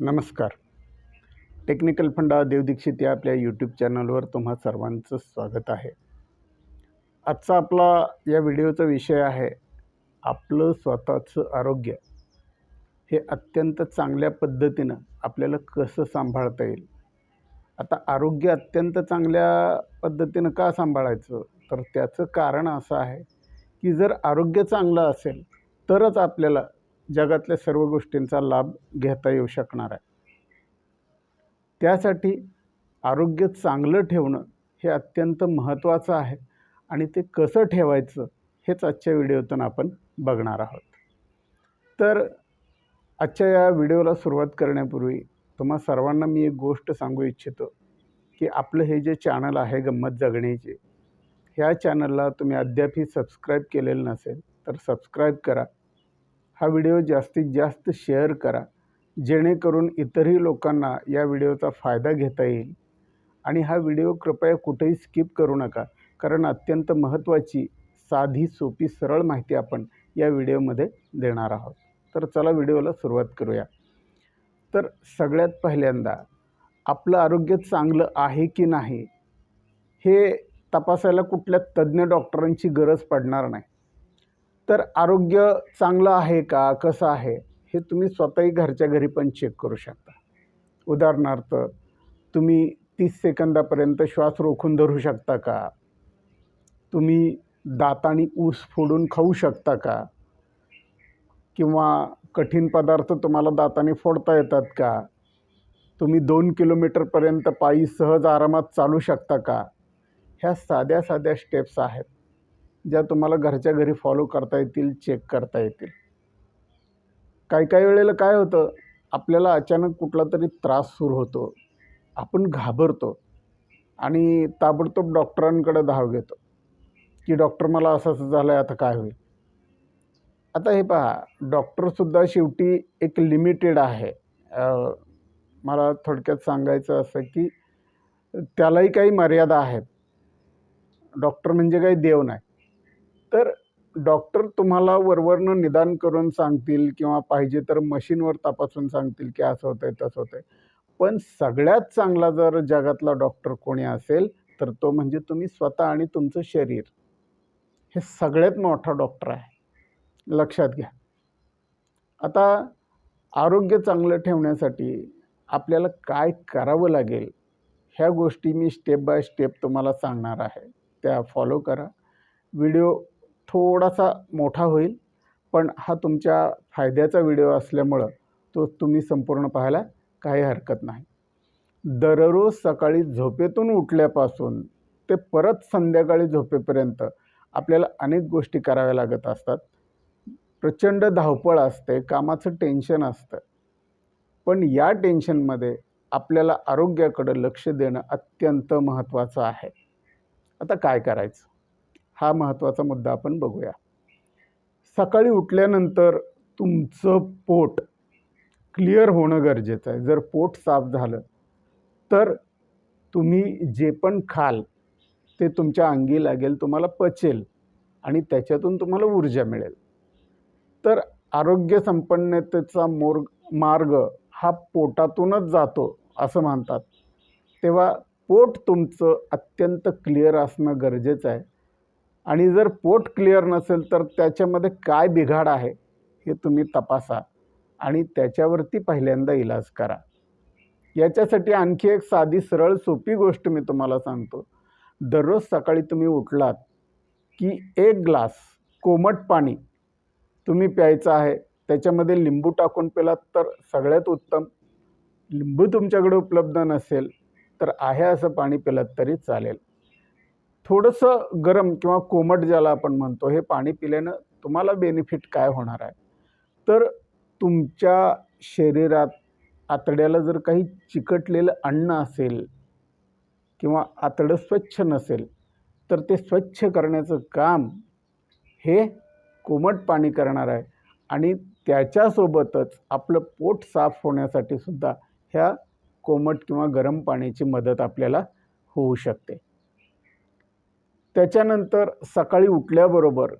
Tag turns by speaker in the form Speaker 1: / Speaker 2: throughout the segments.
Speaker 1: नमस्कार. टेक्निकल फंडा देवदीक्षित या आपल्या यूट्यूब चॅनलवर तुम्हा सर्वांचं स्वागत आहे. आजचा आपला या व्हिडिओचा विषय आहे आपलं स्वतःचं आरोग्य. हे अत्यंत चांगल्या पद्धतीनं आपल्याला कसं सांभाळता येईल? आता आरोग्य अत्यंत चांगल्या पद्धतीनं का सांभाळायचं? तर त्याचं कारण असं आहे की जर आरोग्य चांगलं असेल तरच आपल्याला जगातल्या सर्व गोष्टींचा लाभ घेता येऊ शकणार आहे. त्यासाठी आरोग्य चांगलं ठेवणं हे अत्यंत महत्त्वाचं आहे आणि ते कसं ठेवायचं हेच आजच्या व्हिडिओतून आपण बघणार आहोत. तर आजच्या या व्हिडिओला सुरुवात करण्यापूर्वी तुम्हा सर्वांना मी एक गोष्ट सांगू इच्छितो की आपलं हे जे चॅनल आहे गंमत जगण्याचे ह्या चॅनलला तुम्ही अद्यापही सबस्क्राईब केलेलं नसेल तर सबस्क्राईब करा. हा व्हिडिओ जास्तीत जास्त शेअर करा जेणेकरून इतरही लोकांना या व्हिडिओचा फायदा घेता येईल. आणि हा व्हिडिओ कृपया कुठेही स्किप करू नका कारण अत्यंत महत्त्वाची साधी सोपी सरळ माहिती आपण या व्हिडिओमध्ये देणार आहोत. तर चला व्हिडिओला सुरुवात करूया. तर सगळ्यात पहिल्यांदा आपलं आरोग्य चांगलं आहे की नाही हे तपासायला कुठल्या तज्ज्ञ डॉक्टरांची गरज पडणार नाही. तर आरोग्य चांगलं आहे का? कसं आहे? हे तुम्ही स्वतःही घरच्या घरी पण चेक करू शकता. उदाहरणार्थ तुम्ही तीस सेकंदापर्यंत श्वास रोखून धरू शकता का? तुम्ही दातानी ऊस फोडून खाऊ शकता का? किंवा कठीण पदार्थ तुम्हाला दाताने फोडता येतात का? तुम्ही दोन किलोमीटरपर्यंत पायी सहज आरामात चालू शकता का? ह्या साध्या साध्या स्टेप्स आहेत. ज्या तुम्हाला घरच्या घरी फॉलो करता येतील चेक करता येतील. काही काही वेळेला काय होतं आपल्याला अचानक कुठला तरी त्रास सुरू होतो. आपण घाबरतो आणि ताबडतोब डॉक्टरांकडे धाव घेतो. की डॉक्टर मला असं असं झालं आहे आता काय होईल? आता हे पहा डॉक्टरसुद्धा शेवटी एक लिमिटेड आहे. मला थोडक्यात सांगायचं असं की त्यालाही काही मर्यादा आहेत. डॉक्टर म्हणजे काही देव नाही. तर डॉक्टर तुम्हाला वरवरनं निदान करून सांगतील किंवा पाहिजे तर मशीनवर तपासून सांगतील की असं होतं आहे तसं होतं आहे पण सगळ्यात चांगला जर जगातला डॉक्टर कोणी असेल तर तो म्हणजे तुम्ही स्वतः आणि तुमचं शरीर. हे सगळ्यात मोठा डॉक्टर आहे. लक्षात घ्या. आता आरोग्य चांगलं ठेवण्यासाठी आपल्याला काय करावं लागेल ह्या गोष्टी मी स्टेप बाय स्टेप तुम्हाला सांगणार आहे. त्या फॉलो करा. व्हिडिओ थोडासा मोठा होईल पण हा तुमच्या फायद्याचा व्हिडिओ असल्यामुळं तो तुम्ही संपूर्ण पाहायला काही हरकत नाही. दररोज सकाळी झोपेतून उठल्यापासून ते परत संध्याकाळी झोपेपर्यंत आपल्याला अनेक गोष्टी कराव्या लागत असतात. प्रचंड धावपळ असते कामाचं टेन्शन असतं. पण या टेन्शनमध्ये आपल्याला आरोग्याकडं लक्ष देणं अत्यंत महत्त्वाचं आहे. आता काय करायचं? हा महत्त्वाचा मुद्दा आपण बघूया. सकाळी उठल्यानंतर तुमचं पोट क्लिअर होणं गरजेचं आहे. जर पोट साफ झालं तर तुम्ही जे पण खाल ते तुमच्या अंगी लागेल तुम्हाला पचेल आणि त्याच्यातून तुम्हाला ऊर्जा मिळेल. तर आरोग्य संपन्नतेचा मोर मार्ग हा पोटातूनच जातो असं म्हणतात. तेव्हा पोट तुमचं अत्यंत क्लिअर असणं गरजेचं आहे. आणि जर पोट क्लिअर नसेल तर त्याच्यामध्ये काय बिघाड आहे हे तुम्ही तपासा आणि त्याच्यावरती पहिल्यांदा इलाज करा. याच्यासाठी आणखी एक साधी सरळ सोपी गोष्ट मी तुम्हाला सांगतो. दररोज सकाळी तुम्ही उठलात की एक ग्लास कोमट पाणी तुम्ही प्यायचं आहे त्याच्यामध्ये लिंबू टाकून पिलात तर सगळ्यात उत्तम. लिंबू तुमच्याकडे उपलब्ध नसेल तर आहे असं पाणी पिलात तरी चालेल. थोडंसं गरम किंवा कोमट ज्याला आपण म्हणतो हे पाणी पिल्यानं तुम्हाला बेनिफिट काय होणार आहे? तर तुमच्या शरीरात आतड्याला जर काही चिकटलेलं अन्न असेल किंवा आतडं स्वच्छ नसेल तर ते स्वच्छ करण्याचं काम हे कोमट पाणी करणार आहे. आणि त्याच्यासोबतच आपलं पोट साफ होण्यासाठी सुद्धा ह्या कोमट किंवा गरम पाण्याची मदत आपल्याला होऊ शकते. त्याच्यानंतर सकाळी उठल्याबरोबर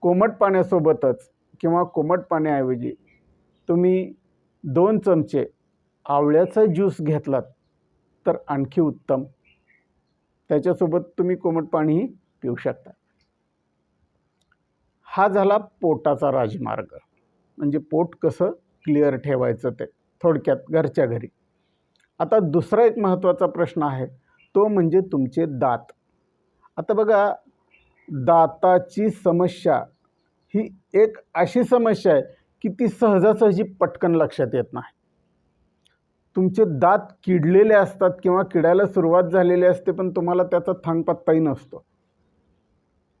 Speaker 1: कोमट पाण्यासोबतच किंवा कोमट पाण्याऐवजी तुम्ही दोन चमचे आवळ्याचा ज्यूस घेतलात तर आणखी उत्तम. त्याच्यासोबत तुम्ही कोमट पाणीही पिऊ शकता. हा झाला पोटाचा राजमार्ग. म्हणजे पोट कसं क्लिअर ठेवायचं ते थोडक्यात घरच्या घरी. आता दुसरा एक महत्त्वाचा प्रश्न आहे तो म्हणजे तुमचे दात. आता बघा दाताची समस्या ही एक अशी समस्या आहे की ती सहजासहजी पटकन लक्षात येत नाही. तुमचे दात किडलेले असतात किंवा किडायला सुरुवात झालेली असते पण तुम्हाला त्याचा थांगपत्ताही नसतो.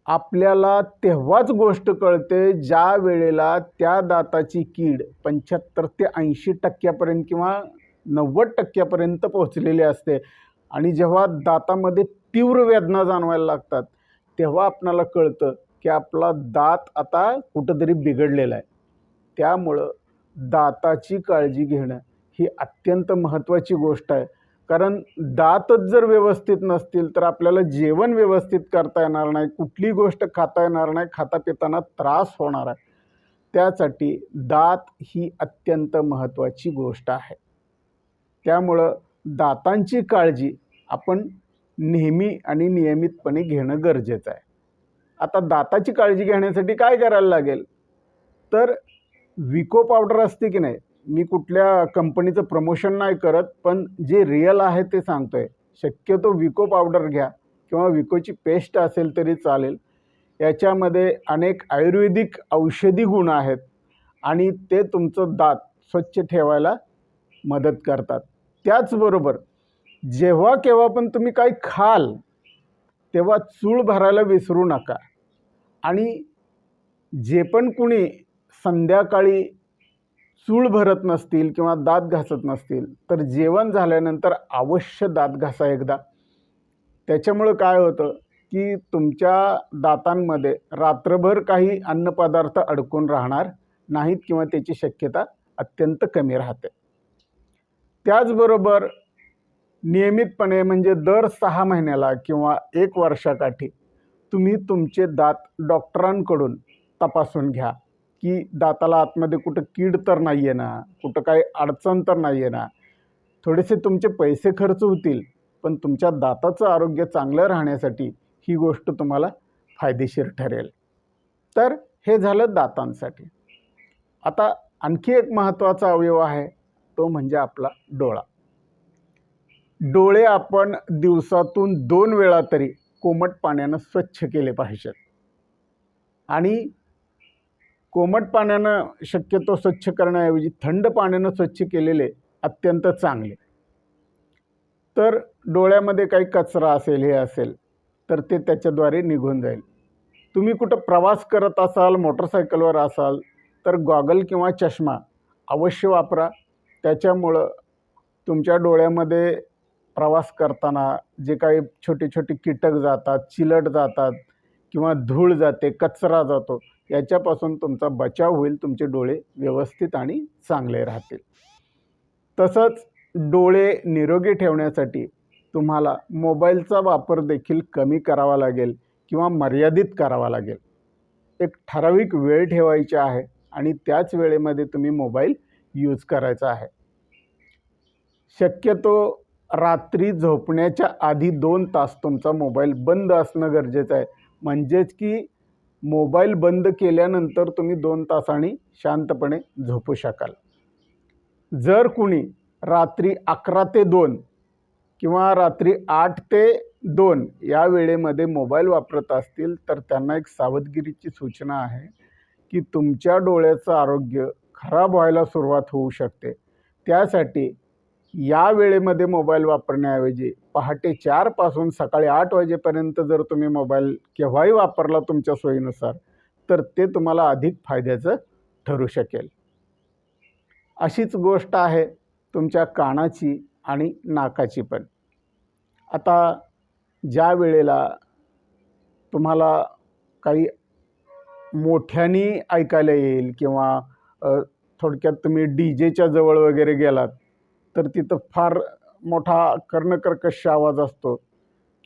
Speaker 1: आपल्याला तेव्हाच गोष्ट कळते ज्या वेळेला त्या दाताची कीड पंच्याहत्तर ते ऐंशी टक्क्यापर्यंत किंवा नव्वद टक्क्यापर्यंत पोहोचलेली असते. आणि जेव्हा दातामध्ये तीव्र वेदना जाणवायला लागतात तेव्हा आपणाला कळतं की आपला दात आता कुठंतरी बिघडलेला आहे. त्यामुळं दाताची काळजी घेणं ही अत्यंत महत्त्वाची गोष्ट आहे. कारण दातच जर व्यवस्थित नसतील तर आपल्याला जेवण व्यवस्थित करता येणार नाही कुठली गोष्ट खाता येणार नाही खाता पिताना त्रास होणार आहे. त्यासाठी दात ही अत्यंत महत्त्वाची गोष्ट आहे. त्यामुळं दातांची काळजी आपण नेहमी आणि नियमितपणे घेणं गरजेचं आहे. आता दाताची काळजी घेण्यासाठी काय करायला लागेल? तर विको पावडर असते की नाही? मी कुठल्या कंपनीचं प्रमोशन नाही करत पण जे रिअल आहे ते सांगतो आहे शक्यतो विको पावडर घ्या किंवा विकोची पेस्ट असेल तरी चालेल. याच्यामध्ये अनेक आयुर्वेदिक औषधी गुण आहेत आणि ते तुमचं दात स्वच्छ ठेवायला मदत करतात. त्याचबरोबर जेव्हा केव्हा पण तुम्ही काही खाल तेव्हा चूळ भरायला विसरू नका. आणि जे पण कुणी संध्याकाळी चूळ भरत नसतील किंवा दात घासत नसतील तर जेवण झाल्यानंतर अवश्य दात घासा एकदा. त्याच्यामुळं काय होतं की तुमच्या दातांमध्ये रात्रभर काही अन्नपदार्थ अडकून राहणार नाहीत किंवा त्याची शक्यता अत्यंत कमी राहते. त्याचबरोबर नियमितपणे म्हणजे दर सहा महिन्याला किंवा एक वर्षाकाठी तुम्ही तुमचे दात डॉक्टरांकडून तपासून घ्या की दाताला आतमध्ये कुठं कीड तर नाही आहे ना कुठं काही अडचण तर नाही आहे ना. थोडेसे तुमचे पैसे खर्च होतील पण तुमच्या दाताचं आरोग्य चांगलं राहण्यासाठी ही गोष्ट तुम्हाला फायदेशीर ठरेल. तर हे झालं दातांसाठी. आता आणखी एक महत्त्वाचा अवयव आहे तो म्हणजे आपला डोळा. डोळे आपण दिवसातून दोन वेळा तरी कोमट पाण्यानं स्वच्छ केले पाहिजेत. आणि कोमट पाण्यानं शक्यतो स्वच्छ करण्याऐवजी थंड पाण्यानं स्वच्छ केलेले अत्यंत चांगले. तर डोळ्यामध्ये काही कचरा असेल हे असेल तर ते त्याच्याद्वारे निघून जाईल. तुम्ही कुठं प्रवास करत असाल मोटरसायकलवर असाल तर गॉगल किंवा चष्मा अवश्य वापरा. त्याच्यामुळं तुमच्या डोळ्यामध्ये प्रवास करताना जे काही छोटे छोटे कीटक जातात चिलट जातात किंवा धूळ जाते कचरा जातो याच्यापासून तुमचा बचाव होईल तुमचे डोळे व्यवस्थित आणि चांगले राहतील. तसंच डोळे निरोगी ठेवण्यासाठी तुम्हाला मोबाईलचा वापर देखील कमी करावा लागेल किंवा मर्यादित करावा लागेल. एक ठराविक वेळ ठेवायची आहे आणि त्याच वेळेमध्ये तुम्ही मोबाईल यूज करायचा आहे. शक्यतो रात्री झोपण्याच्या आधी दोन तास तुमचा मोबाईल बंद असणं गरजेचं आहे. म्हणजेच की मोबाईल बंद केल्यानंतर तुम्ही दोन तासांनी शांतपणे झोपू शकाल. जर कुणी रात्री अकरा ते दोन किंवा रात्री आठ ते दोन या वेळेमध्ये मोबाईल वापरत असतील तर त्यांना एक सावधगिरीची सूचना आहे की तुमच्या डोळ्याचं आरोग्य खराब व्हायला सुरुवात होऊ शकते. त्यासाठी या वेळेमध्ये मोबाईल वापरण्याऐवजी पहाटे चारपासून सकाळी आठ वाजेपर्यंत जर तुम्ही मोबाईल केव्हाही वापरला तुमच्या सोयीनुसार तर ते तुम्हाला अधिक फायद्याचं ठरू शकेल. अशीच गोष्ट आहे तुमच्या कानाची आणि नाकाची पण. आता ज्या वेळेला तुम्हाला काही मोठ्याने ऐकायला येईल किंवा थोडक्यात तुम्ही डी जेच्या जवळ वगैरे गेलात तर तिथं फार मोठा कर्णकर्कश आवाज असतो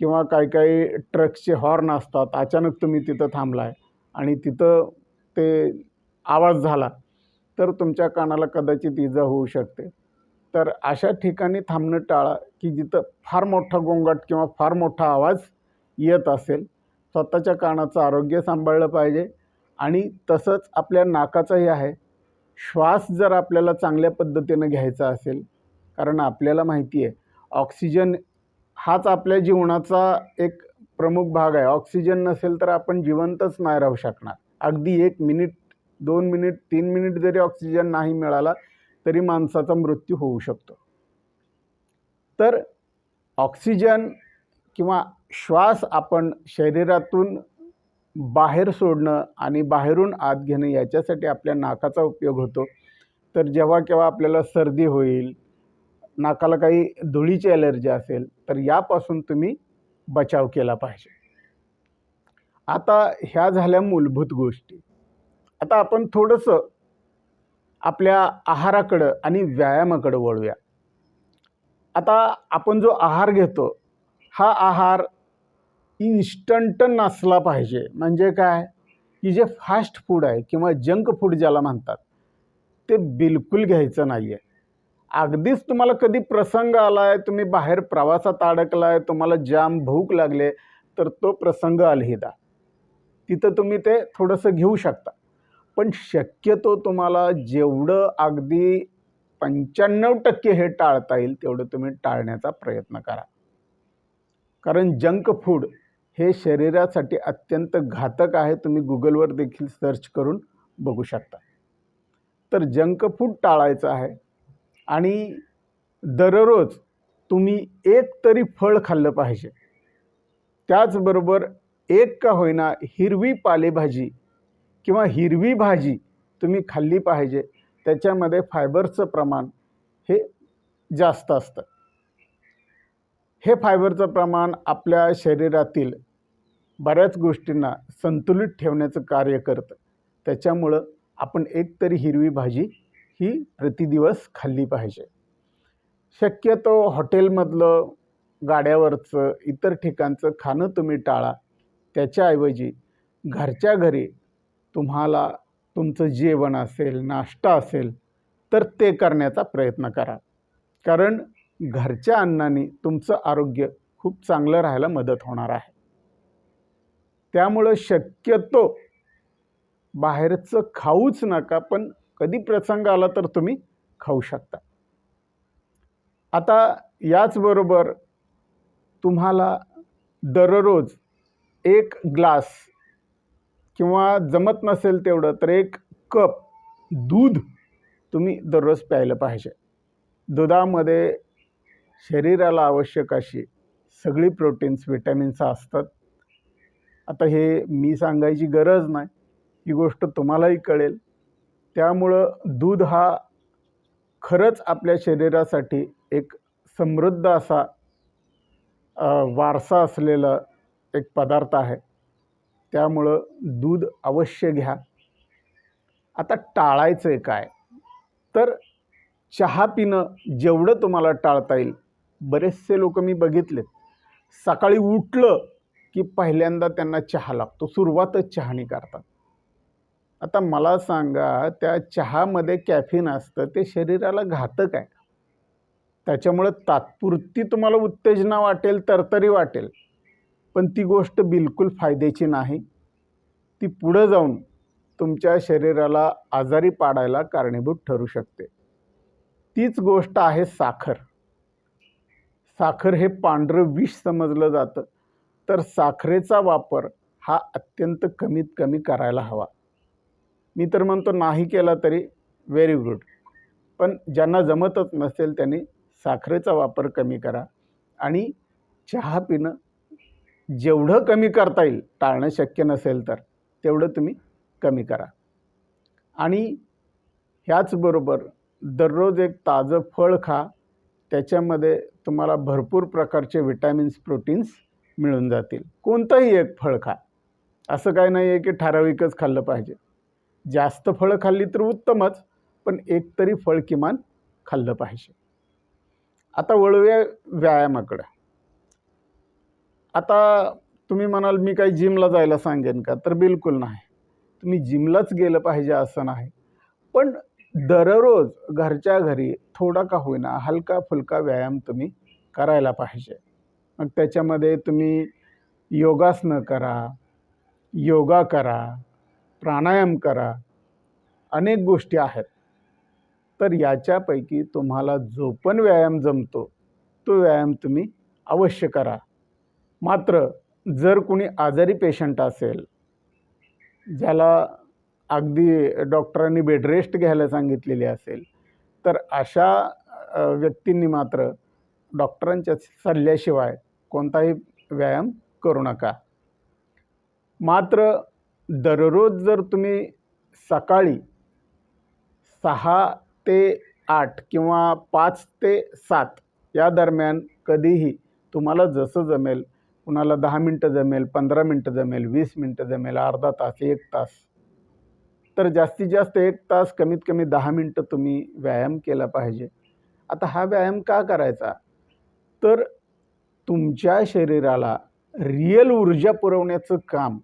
Speaker 1: किंवा काही काही ट्रक्सचे हॉर्न असतात. अचानक तुम्ही तिथं थांबला आहे आणि तिथं ते आवाज झाला तर तुमच्या कानाला कदाचित इजा होऊ शकते. तर अशा ठिकाणी थांबणं टाळा की जिथं फार मोठा गोंगाट किंवा फार मोठा आवाज येत असेल स्वतःच्या कानाचं आरोग्य सांभाळलं पाहिजे आणि तसंच आपल्या नाकाचंही आहे. श्वास जर आपल्याला चांगल्या पद्धतीनं घ्यायचा असेल कारण आपल्याला माहिती आहे ऑक्सिजन हाच आपल्या जीवनाचा एक प्रमुख भाग आहे. ऑक्सिजन नसेल तर आपण जिवंतच नाही राहू शकणार. अगदी एक मिनिट दोन मिनिट तीन मिनिट जरी ऑक्सिजन नाही मिळाला तरी माणसाचा मृत्यू होऊ शकतो. तर ऑक्सिजन किंवा श्वास आपण शरीरातून बाहेर सोडणं आणि बाहेरून आत घेणं याच्यासाठी आपल्या नाकाचा उपयोग होतो. तर जेव्हा केव्हा आपल्याला सर्दी होईल नाकाला काही धुळीची ॲलर्जी असेल तर यापासून तुम्ही बचाव केला पाहिजे. आता ह्या झाल्या मूलभूत गोष्टी. आता आपण थोडंसं आपल्या आहाराकडं आणि व्यायामाकडं वळूया. आता आपण जो आहार घेतो हा आहार इन्स्टंट नसला पाहिजे. म्हणजे काय? की जे फास्ट फूड आहे किंवा जंक फूड ज्याला म्हणतात ते बिलकुल घ्यायचं नाही आहे अगदीच तुम्हाला कधी प्रसंग आला आहे तुम्ही बाहेर प्रवासात अडकला आहे तुम्हाला जाम भूक लागले तर तो प्रसंग अलहिदा. तिथं तुम्ही ते थोडंसं घेऊ शकता. पण शक्यतो तुम्हाला जेवढं अगदी पंच्याण्णव टक्के हे टाळता येईल तेवढं तुम्ही टाळण्याचा प्रयत्न करा. कारण जंक फूड हे शरीरासाठी अत्यंत घातक आहे तुम्ही गुगलवर देखील सर्च करून बघू शकता. तर जंक फूड टाळायचं आहे. आणि दररोज तुम्ही एक तरी फळ खाल्लं पाहिजे. त्याचबरोबर एक का होईना हिरवी पालेभाजी किंवा हिरवी भाजी तुम्ही खाल्ली पाहिजे. त्याच्यामध्ये फायबरचं प्रमाण हे जास्त असतं. हे फायबरचं प्रमाण आपल्या शरीरातील बऱ्याच गोष्टींना संतुलित ठेवण्याचं कार्य करतं. त्याच्यामुळं आपण एक तरी हिरवी भाजी ही प्रतिदिवस खाल्ली पाहिजे. शक्यतो हॉटेलमधलं गाड्यावरचं इतर ठिकाणचं खाणं तुम्ही टाळा. त्याच्याऐवजी घरच्या घरी तुम्हाला तुमचं जेवण असेल नाश्ता असेल तर ते करण्याचा प्रयत्न करा. कारण घरच्या अन्नाने तुमचं आरोग्य खूप चांगलं राहायला मदत होणार आहे. त्यामुळं शक्यतो बाहेरचं खाऊच नका पण कधी प्रसंग आला तर तुम्ही खाऊ शकता. आता याचबरोबर तुम्हाला दररोज एक ग्लास किंवा जमत नसेल तेवढं तर एक कप दूध तुम्ही दररोज प्यायलं पाहिजे. दुधामध्ये शरीराला आवश्यक अशी सगळी प्रोटीन्स विटॅमिन्स असतात. आता हे मी सांगायची गरज नाही. ही गोष्ट तुम्हालाही कळेल. त्यामुळं दूध हा खरंच आपल्या शरीरासाठी एक समृद्ध असा वारसा असलेला एक पदार्थ आहे. त्यामुळं दूध अवश्य घ्या. आता टाळायचं आहे काय? तर चहा पिणं जेवढं तुम्हाला टाळता येईल बरेचसे लोक मी बघितलेत. सकाळी उठलं की पहिल्यांदा त्यांना चहा लागतो. सुरुवातच चहानी करतात. आता मला सांगा त्या चहामध्ये कॅफिन असतं ते शरीराला घातक आहे त्याच्यामुळं तात्पुरती तुम्हाला उत्तेजना वाटेल तरतरी वाटेल. पण ती गोष्ट बिलकुल फायद्याची नाही. ती पुढं जाऊन तुमच्या शरीराला आजारी पाडायला कारणीभूत ठरू शकते. तीच गोष्ट आहे साखर. साखर हे पांढरं विष समजलं जातं. तर साखरेचा वापर हा अत्यंत कमीत कमी करायला हवा. मी तर म्हणतो नाही केला तरी व्हेरी गुड पण ज्यांना जमतच नसेल त्यांनी साखरेचा वापर कमी करा आणि चहा पिणं जेवढं कमी करता येईल टाळणं शक्य नसेल तर तेवढं तुम्ही कमी करा. आणि ह्याचबरोबर दररोज एक ताजं फळ खा त्याच्यामध्ये तुम्हाला भरपूर प्रकारचे विटॅमिन्स प्रोटीन्स मिळून जातील. कोणतंही एक फळ खा. असं काही नाही आहे की ठराविकच खाल्लं पाहिजे. जास्त फळं खाल्ली तर उत्तमच पण एक तरी फळ किमान खाल्लं पाहिजे. आता वळूया व्यायामाकडं. आता तुम्ही म्हणाल मी काही जिमला जायला सांगेन का? तर बिलकुल नाही. तुम्ही जिमलाच गेलं पाहिजे असं नाही. पण दररोज घरच्या घरी थोडा का होईना हलका फुलका व्यायाम तुम्ही करायला पाहिजे. मग त्याच्यामध्ये तुम्ही योगासनं करा योगा करा प्राणायाम करा. अनेक गोष्टी आहेत. तर याच्यापैकी तुम्हाला जो पण व्यायाम जमतो तो व्यायाम तुम्ही अवश्य करा. मात्र जर कोणी आजारी पेशंट असेल ज्याला अगदी डॉक्टरांनी बेडरेस्ट घ्यायला सांगितलेली असेल तर अशा व्यक्तींनी मात्र डॉक्टरांच्या सल्ल्याशिवाय कोणताही व्यायाम करू नका. मात्र दररोज जर तुम्ही सकाळी सहा ते आठ किंवा पाच ते सात या दरम्यान कधीही तुम्हाला जसं जमेल कुणाला दहा मिनटं जमेल पंधरा मिनटं जमेल वीस मिनटं जमेल अर्धा तास एक तास तर जास्तीत जास्त एक तास कमीत कमी दहा मिनटं तुम्ही व्यायाम केला पाहिजे. आता हा व्यायाम का करायचा? तर तुमच्या शरीराला रिअल ऊर्जा पुरवण्याचं काम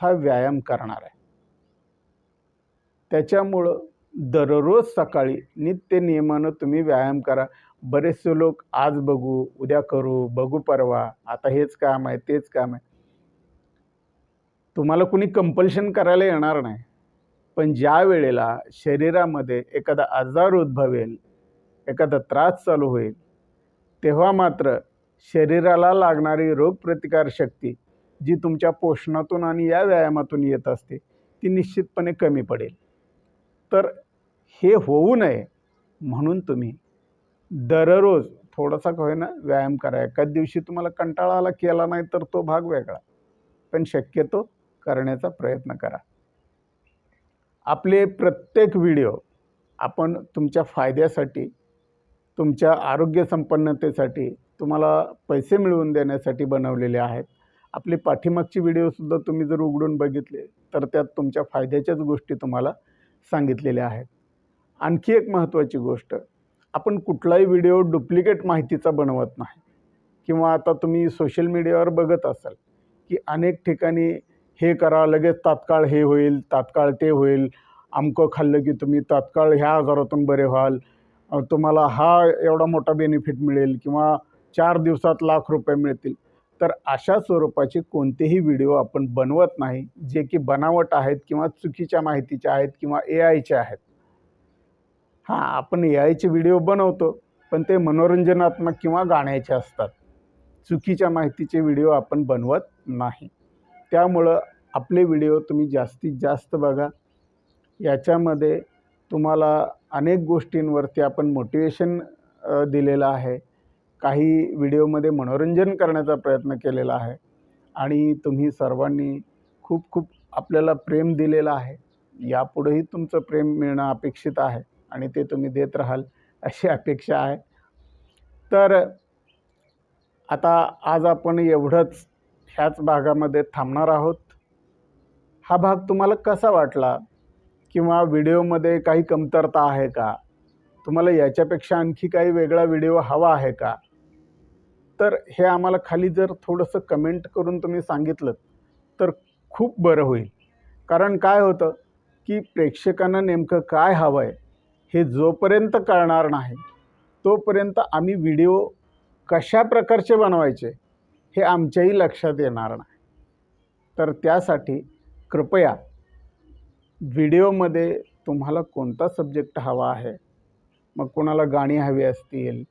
Speaker 1: हा व्यायाम करणार आहे. त्याच्यामुळं दररोज सकाळी नित्य नियमानं तुम्ही व्यायाम करा. बरेचसे लोक आज बघू उद्या करू बघू परवा आता हेच काम आहे तेच काम आहे. तुम्हाला कुणी कंपल्शन करायला येणार नाही. पण ज्या वेळेला शरीरामध्ये एखादा आजार उद्भवेल एखादा त्रास चालू होईल तेव्हा मात्र शरीराला लागणारी रोगप्रतिकारशक्ती जी तुमच्या पोषणातून आणि या व्यायामातून येत असते ती निश्चितपणे कमी पडेल. तर हे होऊ नये म्हणून तुम्ही दररोज थोडासा होईना व्यायाम करा. एका दिवशी तुम्हाला कंटाळा आला केला नाही तर तो भाग वेगळा. पण शक्यतो करण्याचा प्रयत्न करा. आपले प्रत्येक व्हिडिओ आपण तुमच्या फायद्यासाठी तुमच्या आरोग्य संपन्नतेसाठी तुम्हाला पैसे मिळवून देण्यासाठी बनवलेले आहेत. आपली पाठीमागची व्हिडिओसुद्धा तुम्ही जर उघडून बघितले तर त्यात तुमच्या फायद्याच्याच गोष्टी तुम्हाला सांगितलेल्या आहेत. आणखी एक महत्त्वाची गोष्ट आपण कुठलाही व्हिडिओ डुप्लिकेट माहितीचा बनवत नाही. किंवा आता तुम्ही सोशल मीडियावर बघत असाल की अनेक ठिकाणी हे करा लगेच तात्काळ हे होईल तात्काळ ते होईल अमकं खाल्लं की तुम्ही तात्काळ ह्या आजारातून बरे व्हाल तुम्हाला हा एवढा मोठा बेनिफिट मिळेल किंवा चार दिवसात लाख रुपये मिळतील. तर अशा स्वरूपाचे कोणतेही व्हिडिओ आपण बनवत नाही जे की बनावट आहेत किंवा चुकीच्या माहितीचे आहेत किंवा ए आयचे आहेत. हां आपण ए आयचे व्हिडिओ बनवतो पण ते मनोरंजनात्मक किंवा गाण्याचे असतात. चुकीच्या माहितीचे व्हिडिओ आपण बनवत नाही. त्यामुळं आपले व्हिडिओ तुम्ही जास्तीत जास्त बघा. याच्यामध्ये तुम्हाला अनेक गोष्टींवरती आपण मोटिवेशन दिलेलं आहे. काही व्हिडिओमध्ये मनोरंजन करण्याचा प्रयत्न केलेला आहे. आणि तुम्ही सर्वांनी खूप खूप आपल्याला प्रेम दिलेलं आहे. यापुढेही तुमचं प्रेम मिळणं अपेक्षित आहे आणि ते तुम्ही देत राहाल अशी अपेक्षा आहे. तर आता आज आपण एवढंच ह्याच भागामध्ये थांबणार आहोत. हा भाग तुम्हाला कसा वाटला? किंवा व्हिडिओमध्ये काही कमतरता आहे का? तुम्हाला याच्यापेक्षा आणखी काही वेगळा व्हिडिओ हवा आहे का? तर हे आम्हाला खाली जर थोडंसं कमेंट करून तुम्ही सांगितलं तर खूप बरं होईल. कारण काय होतं की प्रेक्षकांना नेमकं काय हवं आहे हे जोपर्यंत कळणार नाही तोपर्यंत आम्ही व्हिडिओ कशा प्रकारचे बनवायचे हे आमच्याही लक्षात येणार नाही. तर त्यासाठी कृपया व्हिडिओमध्ये तुम्हाला कोणता सब्जेक्ट हवा आहे मग कोणाला गाणी हवी असतील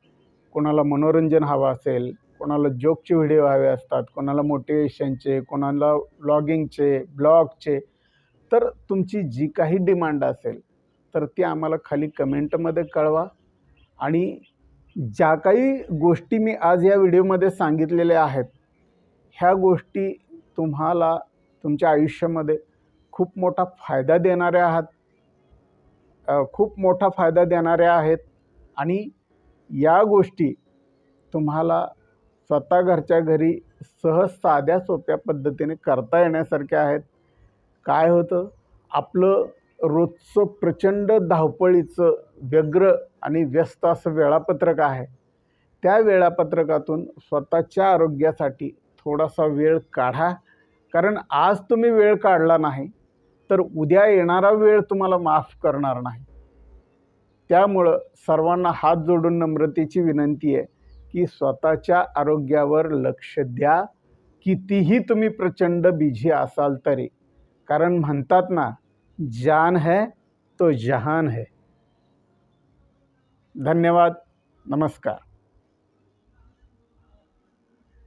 Speaker 1: कोणाला मनोरंजन हवं असेल कोणाला जोकचे व्हिडिओ हवे असतात कोणाला मोटिवेशनचे कोणाला ब्लॉगिंगचे ब्लॉगचे तर तुमची जी काही डिमांड असेल तर ती आम्हाला खाली कमेंटमध्ये कळवा. आणि ज्या काही गोष्टी मी आज या व्हिडिओमध्ये सांगितलेल्या आहेत ह्या गोष्टी तुम्हाला तुमच्या आयुष्यामध्ये खूप मोठा फायदा देणाऱ्या आहात. खूप मोठा फायदा देणाऱ्या आहेत. आणि या गोष्टी तुम्हाला स्वतः घरच्या घरी सहज साध्या सोप्या पद्धतीने करता येण्यासारख्या आहेत. काय होतं? आपलं रोजचं प्रचंड धावपळीचं व्यग्र आणि व्यस्त असं वेळापत्रक आहे. त्या वेळापत्रकातून स्वतःच्या आरोग्यासाठी थोडासा वेळ काढा. कारण आज तुम्ही वेळ काढला नाही तर उद्या येणारा वेळ तुम्हाला माफ करणार नाही. त्यामुळं सर्वांना हात जोडून नम्रतेची विनंती आहे की स्वतःच्या आरोग्यावर लक्ष द्या. कितीही तुम्ही प्रचंड बिझी असाल तरी. कारण म्हणतात ना जान है तो जहान है. धन्यवाद. नमस्कार.